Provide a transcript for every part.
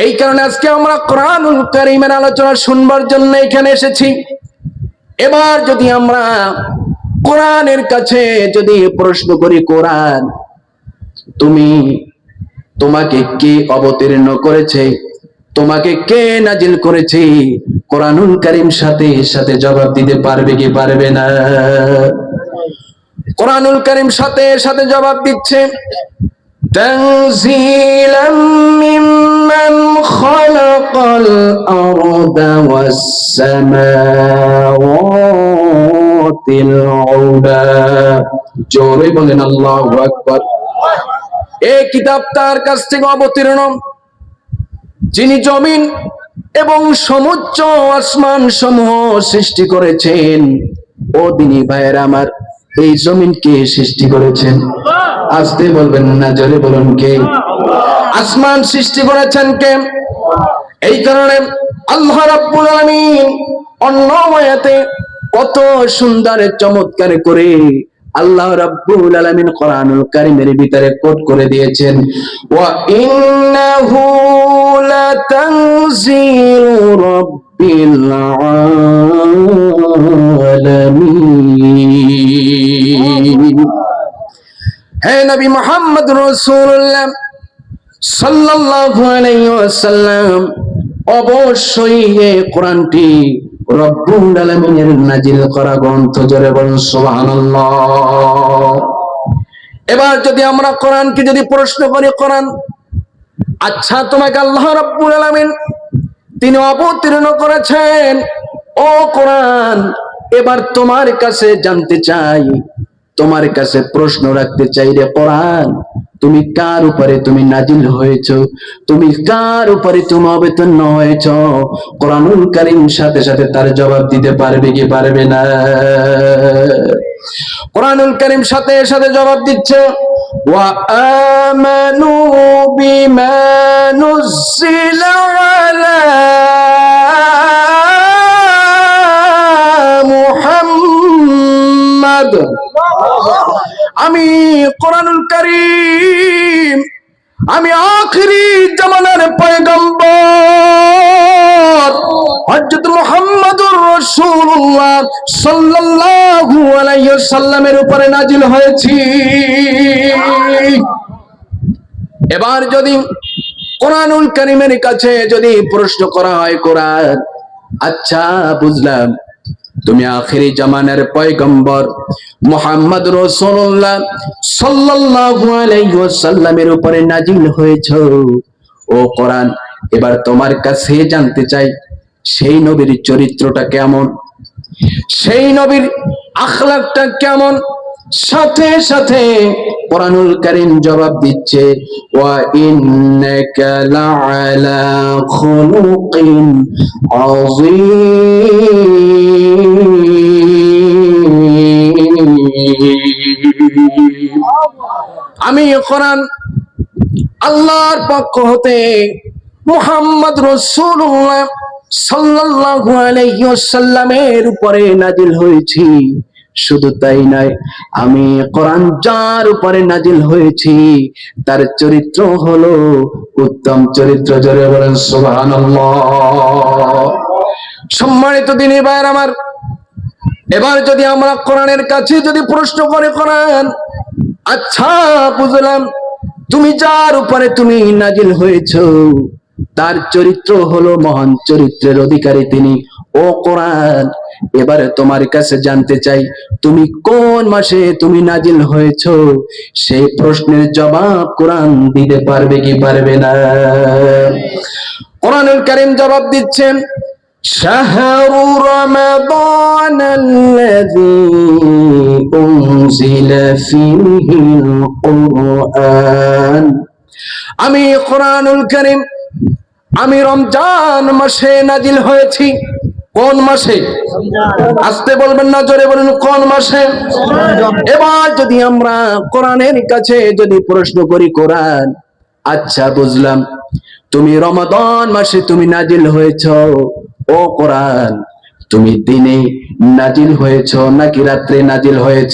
এই কারণে আজকে আমরা কোরআনুল কারিমের আলোচনা শুনবার জন্য এখানে এসেছি এবার যদি আমরা কোরআনের কাছে যদি প্রশ্ন করি কোরআন তুমি তোমাকে কে অবতীর্ণ করেছে তোমাকে কে নাজিল করেছে কোরআনুল কারিম সাথে সাথে জবাব দিতে পারবে কি পারবে না কোরআনুল কারিম সাথে সাথে জবাব দিচ্ছে تنزيلا ممن خلق الأرض والسماوات العلى জোরে বলেন আল্লাহু আকবার এই কিতাব তার কাছ থেকে অবতীর্ণ যিনি জমিন এবং সমুচ্চ আসমান সমূহ সৃষ্টি করেছেন ও দিনী ভাইয়ের আমার এই জমিনকে সৃষ্টি করেছেন আসতে বলবেন না জোরে বলুন কে আসমান সৃষ্টি করেছেন কে এই কারণে আল্লাহ রাব্বুল আলামিন অন্য আয়াতে কত সুন্দর চমৎকার করে আল্লাহ রাব্বুল আলামিন কোরআনুল কারীমের ভিতরে কোট করে দিয়েছেন, ওয়া ইন্নাহু লাতানজিলু রাব্বিল আলামিন। হে নবী মুহাম্মদ রাসূলুল্লাহ আলাইহি অবশ্যই এই কোরআনটি রব্বুল নাজিল করা গ্রন্থ, জোরে এবার যদি আমরা কোরআনকে যদি প্রশ্ন করি, কোরআন আচ্ছা তোমাকে আল্লাহ রব্বুল আলামিন তিনি অবতীর্ণ করেছেন। ও কোরআন, এবার তোমার কাছে জানতে চাই তোমার কাছে প্রশ্ন রাখতে চাই রে কোরআন, তুমি কার উপরে তুমি নাজিল হয়েছ? তুমি কার উপরে তুমি অবেতন্য হয়েছ? কোরআনুল কারীম সাথে সাথে তার জবাব দিতে পারবে কি পারবে না? কোরআনুল কারীম সাথে সাথে জবাব দিচ্ছে, ওয়া আমানু বিমা নুজিলা আলা মুহাম্মদ। আমি কোরআনুল কারীম, আমি আখরি জামানার পয়গম্বর। মুহাম্মদুর রাসূলুল্লাহ সাল্লাল্লাহু আলাইহি উপরে হয়েছি। এবার যদি কোরআনুল কারীমের কাছে যদি প্রশ্ন করা হয় কোরআন আচ্ছা বুঝলাম। তুমি আখেরি জামানের পয়গম্বর মোহাম্মদ রসুল্লাহ সাল্লাল্লাহু আলাইহি ওয়াসাল্লামের উপরে নাজিল হয়েছো। ও কোরআন, এবার তোমার কাছে জানতে চাই, সেই নবীর চরিত্রটা কেমন? সেই নবীর আখলাকটা কেমন? সাথে সাথে কোরআনুল কারীম জবাব দিচ্ছে, ওয়া ইন্নাকা লাআলা খুলুকিন আযীম। আমি কোরআন আল্লাহর পক্ষ হতে মুহাম্মদ রাসূলুল্লাহ সাল্লাল্লাহু আলাইহি ওয়াসাল্লামের উপরে নাজিল হয়েছি। শুধু তাই নয়, আমি কোরআন যার উপরে নাজিল হয়েছি, তার চরিত্র হলো উত্তম চরিত্র জোরে বলেন সুবহানাল্লাহ। সম্মানিত দিনী ভাইয়ের আমার এবার যদি আমরা কোরআনের কাছে যদি প্রশ্ন করে কোরআন আচ্ছা বুঝলাম, তুমি যার উপরে তুমি নাজিল হয়েছ, তার চরিত্র হলো মহান চরিত্রের অধিকারী তিনি। ও কোরআন, এবারে তোমার কাছে জানতে চাই, তুমি কোন মাসে তুমি নাজিল হয়েছ? সেই প্রশ্নের জবাব কোরআন দিতে পারবে কি পারবে না? কোরআনুল কারীম জবাব দিচ্ছেন شهر رمضان الذي أنزل فيه القرآن আমি কোরআনুল করিম আমি রমজান মাসে নাজিল হয়েছি কোন মাসে আসতে বলবেন না জোরে বলুন কোন মাসে এবার যদি আমরা কোরআনের কাছে যদি প্রশ্ন করি কোরআন আচ্ছা বুঝলাম তুমি রমাদান মাসে তুমি নাজিল হয়েছ ও কোরআন, তুমি দিনে নাজিল হয়েছ নাকি রাত্রে নাজিল হয়েছ?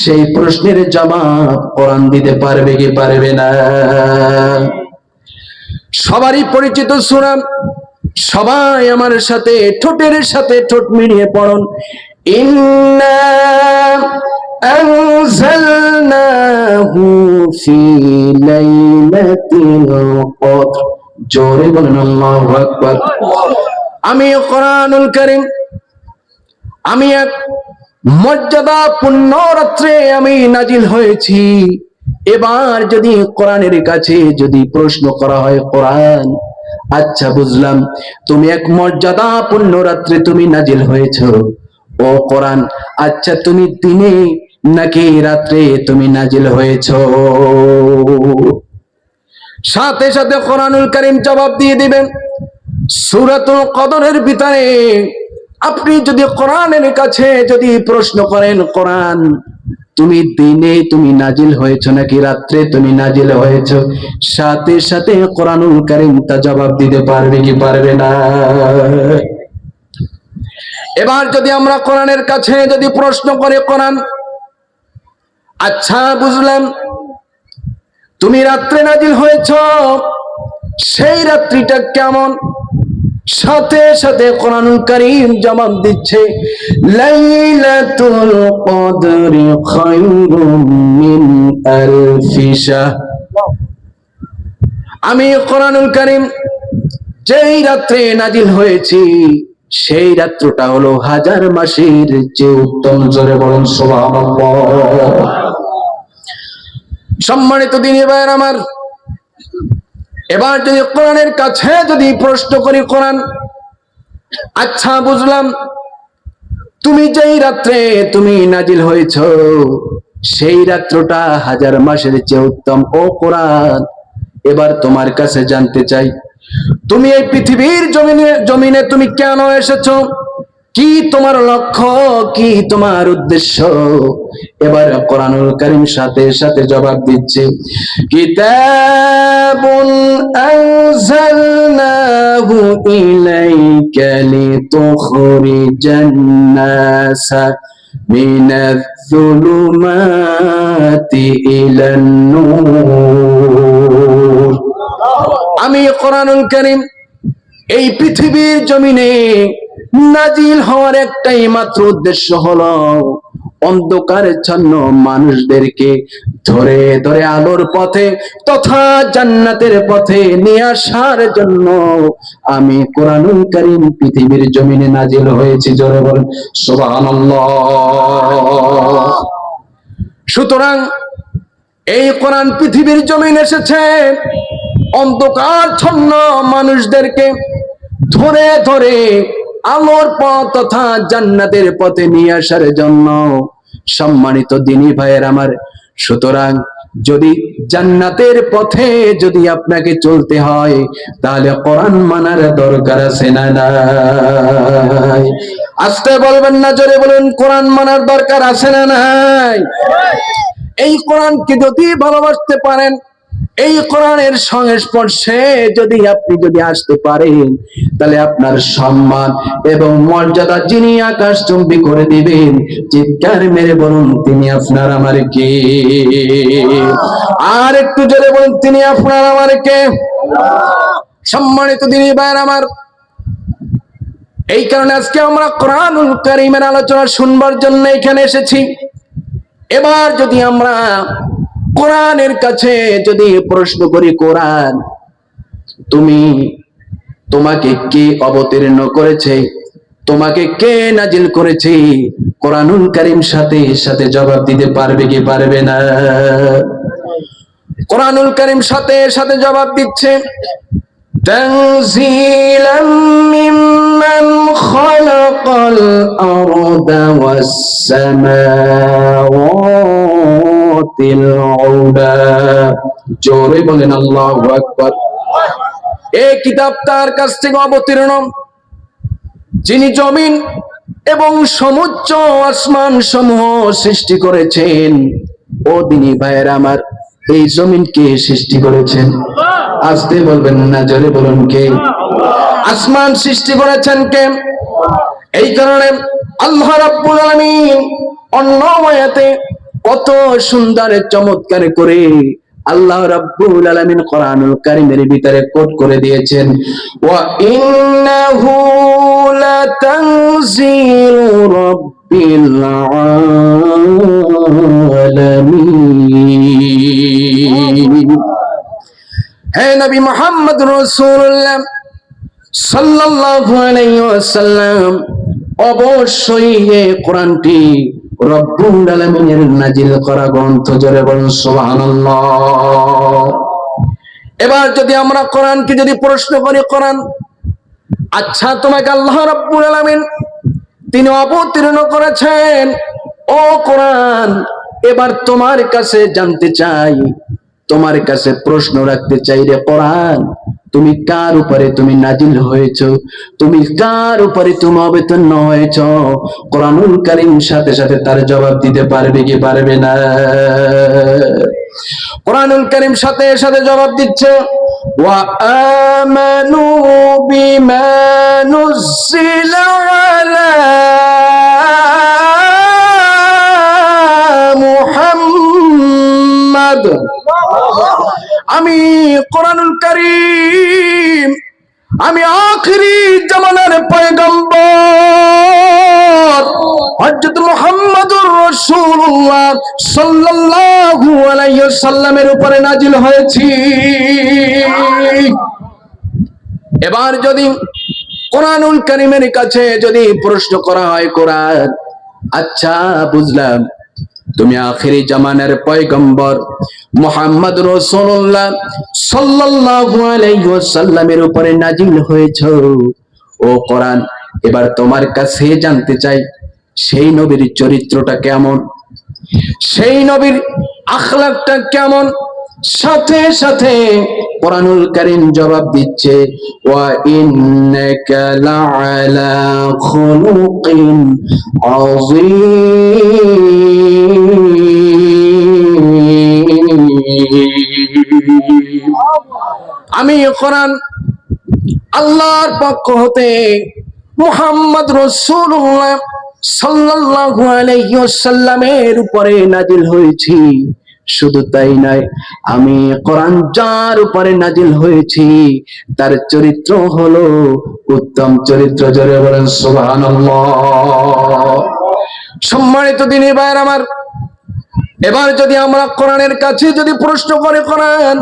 সেই প্রশ্নের জবাব কোরআন দিতে পারবে কি পারবে না? সবারই পরিচিত সুরা সবাই আমার সাথে, ঠোঁটের সাথে ঠোঁট মিলিয়ে পড়ুন। ইন্না জোরে বলেন, আল্লাহু আকবার। আমি কোরআনুল কারীম, আমি এক মর্যাদা পূর্ণ রাত্রে আমি নাজিল হয়েছি। এবার যদি কোরআনের কাছে যদি প্রশ্ন করা হয়, কোরআন আচ্ছা বুঝলাম, তুমি এক মর্যাদা পূর্ণ রাত্রে তুমি নাজিল হয়েছ। ও কোরআন আচ্ছা তুমি দিনে নাকি রাত্রে তুমি নাজিল হয়েছ? সাথে সাথে কোরআনুল করিম জবাব দিয়ে দিবেন সুরাতুল কদরের ভিতরে আপনি যদি কোরআনের কাছে যদি প্রশ্ন করেন, কোরআন, তুমি দিনে তুমি নাজিল হয়েছ নাকি রাত্রে তুমি নাজিল হয়েছ? সাথে সাথে কোরআনুল কারিম তা জবাব দিতে পারবে কি পারবে না। এবার যদি আমরা কোরআনের কাছে যদি প্রশ্ন করে, কোরআন আচ্ছা বুঝলাম, তুমি রাত্রে নাজিল হয়েছ, সেই রাত্রিটা কেমন? সাথে সাথে কোরআনুল কারীম জবাব দিচ্ছে, লাইলাতুল কদরি খায়রুম মিন আলফি আমি কোরআনুল কারীম যেই রাত্রে নাজিল হয়েছি, সেই রাত্রটা হলো হাজার মাসের যে উত্তম। জোরে বলুন, সুবহানাল্লাহ। সম্মানিত দিনী ভাইয়ের আমার এবার যদি কোরআনের কাছে যদি প্রশ্ন করি, কোরআন আচ্ছা বুঝলাম। তুমি যেই রাত্রে তুমি নাজিল হয়েছ, সেই রাত্রটা হাজার মাসের চেয়ে উত্তম। ও কোরআন, এবার তোমার কাছে জানতে চাই, তুমি এই পৃথিবীর জমিনে জমিনে তুমি কেন এসেছ? কি তোমার লক্ষ্য? কি তোমার উদ্দেশ্য? এবার কোরআনুল করিম সাথে সাথে জবাব দিচ্ছে। আমি কোরআনুল করিম এই পৃথিবীর জমিনে নাজিল হওয়ার একটাই মাত্র উদ্দেশ্য হলো অন্ধকারের জন্য মানুষদেরকে ধরে ধরে আলোর পথে তথা জান্নাতের পথে নিয়ে আসার জন্য। আমি কোরআনুল কারীম পৃথিবীর জমিনে নাজিল হয়েছি, জোরে বলেন, সুবহানাল্লাহ। সুতরাং এই কোরআন পৃথিবীর জমিন এসেছে, অন্ধকার ছন্ন মানুষদেরকে ধরে ধরে আলোর পথ তথা জান্নাতের পথে নিয়ে আসার জন্য সম্মানিত দিনী ভাইয়ের আমার। সুতরাং যদি জান্নাতের পথে যদি আপনাকে চলতে হয়, তাহলে কোরআন মানার দরকার আছে না নাই? আসতে বলবেন না, জোরে বলুন, কোরআন মানার দরকার আছে না নাই? এই কোরআনকে যদি ভালোবাসতে পারেন এই কোরআনের সংস্পর্শে যদি আপনি যদি আসতে পারেন, তাহলে আপনার সম্মান এবং মর্যাদা যিনি আকাশ চুম্বি করে দিবেন, চিৎকার মেরে বলুন, তিনি আপনার আমার কে? আর একটু জোরে বলুন, তিনি আপনার আমার কে? সম্মানিত তিনি ভাইয়ের আমার, এই কারণে আজকে আমরা কোরআনুল কারীমের আলোচনা শুনবার জন্য এখানে এসেছি। এবার যদি আমরা কোরআনের কাছে যদি প্রশ্ন করি কোরআন তুমি তোমাকে কে অবতীর্ণ করেছে তোমাকে কে নাজিল করেছে কোরআনুল কারীম সাথে সাথে জবাব দিতে পারবে কি পারবে না কোরআনুল কারীম সাথে সাথে জবাব দিচ্ছে تنزيلا ممن خلق الأرض والسماوات العلى জোরে বলেন, আল্লাহু আকবার। এই কিতাব তার কাছ থেকে অবতীর্ণ। যিনি জমিন এবং সমুচ্চ আসমান সমূহ সৃষ্টি করেছেন, ও দিনী ভাইয়ের আমার, এই জমিনকে সৃষ্টি করেছেন। আসতে বলবেন না, জোরে বলুন কে? আসমান সৃষ্টি করেছেন কে? এই কারণে আল্লাহ রাব্বুল আলামিন অন্য আয়াতে কত সুন্দর চমৎকার করে আল্লাহ রাব্বুল আলামিন কোরআনুল কারীমের ভিতরে কোট করে দিয়েছেন। ওয়া ইন্নাহু লাতানজিলু রাব্বিল আলামিন। হে নবী মুহাম্মদ রাসূলুল্লাহ সাল্লাল্লাহু আলাইহি ওয়াসাল্লাম, অবশ্যই এই কোরআনটি করা গ্রন্থ এবার যদি আমরা কোরআনকে যদি প্রশ্ন করি, কোরআন আচ্ছা তোমাকে আল্লাহ রব্বুল আলামিন তিনি অবতীর্ণ করেছেন। ও কোরআন, এবার তোমার কাছে জানতে চাই তোমার কাছে প্রশ্ন রাখতে চাই রে কোরআন, তুমি কার উপরে তুমি নাজিল হয়েছ? তুমি কার উপরে তুমি অবেতন হয়েছ? কোরআনুল কারীম সাথে সাথে তার জবাব দিতে পারবে কি পারবে না? কোরআনুল কারীম সাথে সাথে জবাব দিচ্ছে, ওয়া আমানু বিমা নুজিলা আলা আমি কোরআনুল কারীম, আমি আখরি জামানার পয়গম্বর। মুহাম্মদুর রাসূলুল্লাহ সাল্লাল্লাহু আলাইহি সাল্লামের উপরে নাজিল হয়েছি। এবার যদি কোরআনুল করিমের কাছে যদি প্রশ্ন করা হয় কোরআন আচ্ছা বুঝলাম। তুমি আখেরি জামানের পয়গম্বর মোহাম্মদ রসুল্লাহ সাল্লাল্লাহু আলাইহি উপরে নাজিল হয়েছে। ও কোরআন, এবার তোমার কাছে জানতে চাই, সেই নবীর চরিত্রটা কেমন? সেই নবীর আখলাকটা কেমন? সাথে সাথে কোরআনুল কারীম জবাব দিচ্ছে আমি কোরআন আল্লাহর পক্ষ হতে মুহাম্মদ রাসূলুল্লাহ সাল্লাল্লাহু আলাইহি উপরে নাজিল হয়েছি। শুধু তাই নয়, আমি কোরআন যার উপরে নাজিল হয়েছি, তার চরিত্র হলো উত্তম চরিত্র জোরে বলেন, সুবহানাল্লাহ। সম্মানিত দিনী ভাইয়ের আমার, এবার যদি আমরা কোরআনের কাছে যদি প্রশ্ন করে কোরআন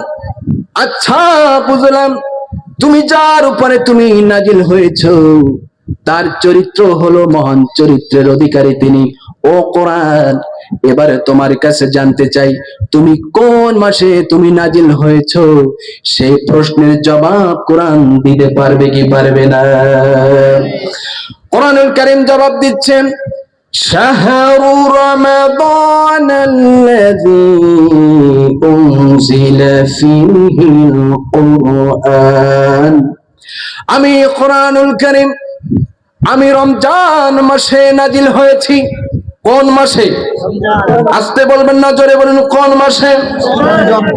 আচ্ছা বুঝলাম, তুমি যার উপরে তুমি নাজিল হয়েছ, তার চরিত্র হলো মহান চরিত্রের অধিকারী তিনি, ও কোরআন। এবারে তোমার কাছে জানতে চাই তুমি কোন মাসে তুমি নাজিল হয়েছ সেই প্রশ্নের জবাব কোরআন দিতে পারবে কি পারবে না কোরআনুল কারীম জবাব দিচ্ছেন شهر رمضان الذي أنزل فيه القرآن আমি কোরআনুল করিম আমি রমজান মাসে নাজিল হয়েছি কোন মাসে? আসতে বলবেন না, জোরে বলুন, কোন মাসে?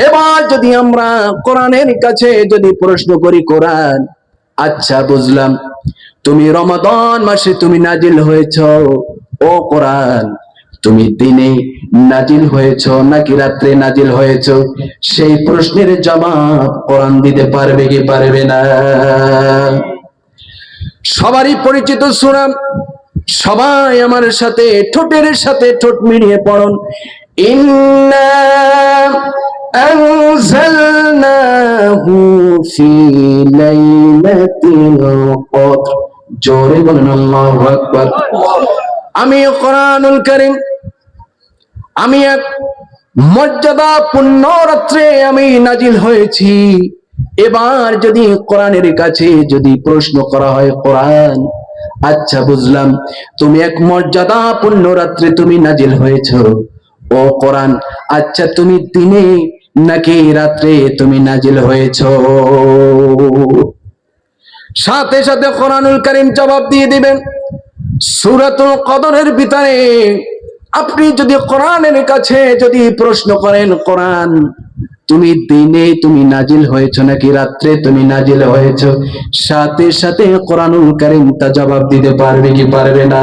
এবার যদি আমরা কোরআনের কাছে যদি প্রশ্ন করি কোরআন আচ্ছা বুঝলাম। তুমি রমাদান মাসে তুমি নাজিল হয়েছ, ও কোরআন। তুমি দিনে নাজিল হয়েছ নাকি রাত্রে নাজিল হয়েছ? সেই প্রশ্নের জবাব কোরআন দিতে পারবে কি পারবে না? সবারই পরিচিত সুরাম সবাই আমার সাথে, ঠোঁটের সাথে ঠোঁট মিলিয়ে পড়ুন। আমি কোরআনুল কারীম, আমি এক মর্যাদা পূর্ণ রাত্রে আমি নাজিল হয়েছি। এবার যদি কোরআনের কাছে যদি প্রশ্ন করা হয়, কোরআন আচ্ছা বুঝলাম। তুমি এক মর্যাদা পূর্ণ রাত্রে তুমি নাজিল হয়েছ। ও কোরআন আচ্ছা তুমি দিনে নাকি রাত্রে তুমি নাজিল হয়েছ? সাথে সাথে কোরআনুল করিম জবাব দিয়ে দিবেন, সুরাতুল কদরের ভিতরে আপনি যদি কোরআনের কাছে যদি প্রশ্ন করেন, কোরআন তুমি দিনে তুমি নাজিল হয়েছ নাকি রাত্রে তুমি নাজিল হয়েছ? সাথে সাথে কোরআনুল কারীম তা জবাব দিতে পারবে কি পারবে না?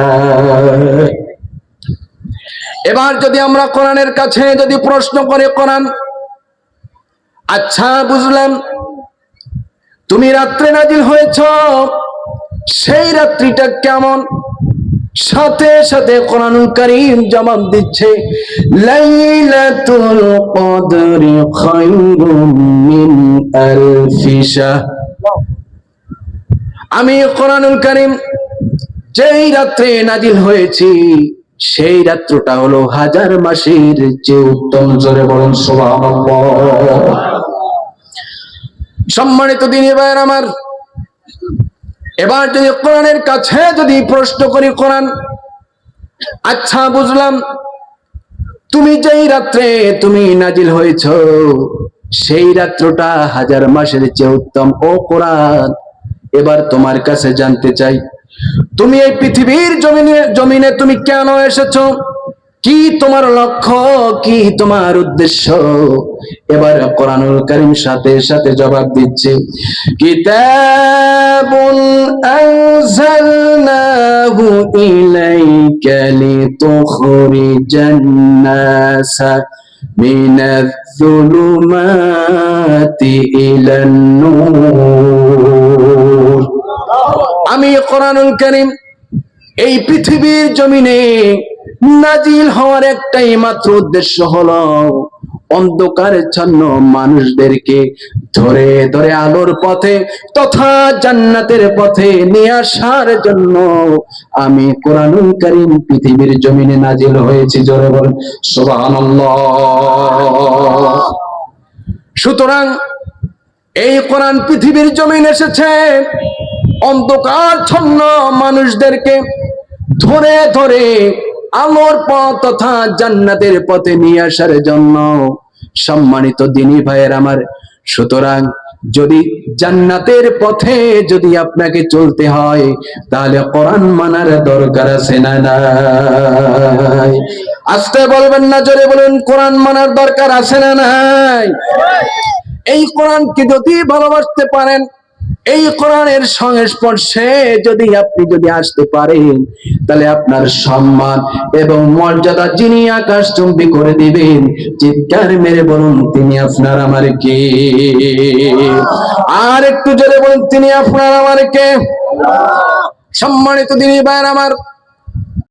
এবার যদি আমরা কোরআনের কাছে যদি প্রশ্ন করে, কোরআন আচ্ছা বুঝলাম। তুমি রাত্রে নাজিল হয়েছ, সেই রাত্রিটা কেমন? সাথে সাথে কোরআনুল কারীম জবাব দিচ্ছে, লাইলাতুল কদরি খায়রুম মিন আলফি শাহর আমি কোরআনুল কারীম যেই রাত্রে নাজিল হয়েছি, সেই রাত্রটা হলো হাজার মাসের যে উত্তম। জোরে বলুন, সুবহানাল্লাহ। সম্মানিত দিনী ভাইয়ের আমার এবার যদি কোরআনের কাছে যদি প্রশ্ন করি, কোরআন আচ্ছা বুঝলাম। তুমি যেই রাত্রে তুমি নাজিল হয়েছ, সেই রাত্রটা হাজার মাসের চেয়ে উত্তম। ও কোরআন, এবার তোমার কাছে জানতে চাই, তুমি এই পৃথিবীর জমিনে জমিনে তুমি কেন এসেছ? কি তোমার লক্ষ্য? কি তোমার উদ্দেশ্য? এবার কোরআনুল করিম সাথে সাথে জবাব দিচ্ছে আমি কোরআনুল করিম এই পৃথিবীর জমিনে নাজিল হওয়ার একটাই মাত্র উদ্দেশ্য হলো অন্ধকারের জন্য মানুষদেরকে ধরে ধরে আলোর পথে তথা জান্নাতের পথে নিয়ে আসার জন্য। আমি কোরআনুল কারীম পৃথিবীর জমিনে নাজিল হয়েছি, জোরে সুবহানাল্লাহ। সুতরাং এই কোরআন পৃথিবীর জমিন এসেছে, অন্ধকার ছন্ন মানুষদেরকে ধরে ধরে আলোর পথ তথা জান্নাতের পথে নিয়ে আসার জন্য সম্মানিত দিনী ভাইয়ের আমার। সুতরাং যদি জান্নাতের পথে যদি আপনাকে চলতে হয়, তাহলে কোরআন মানার দরকার আছে না নাই? আস্তে বলবেন না, জোরে বলুন, কোরআন মানার দরকার আছে না নাই? এই কোরআনকে যদি ভালোবাসতে পারেন এই কোরআনের সংস্পর্শে যদি আপনি যদি আসতে পারেন, তাহলে আপনার সম্মান এবং মর্যাদা যিনি আকাশ চুম্বি করে দিবেন, চিৎকার মেরে বলুন, তিনি আপনার আমার কে? আর একটু জোরে বলুন, তিনি আপনার আমার কে? সম্মানিত দিনী ভাইয়ের আমার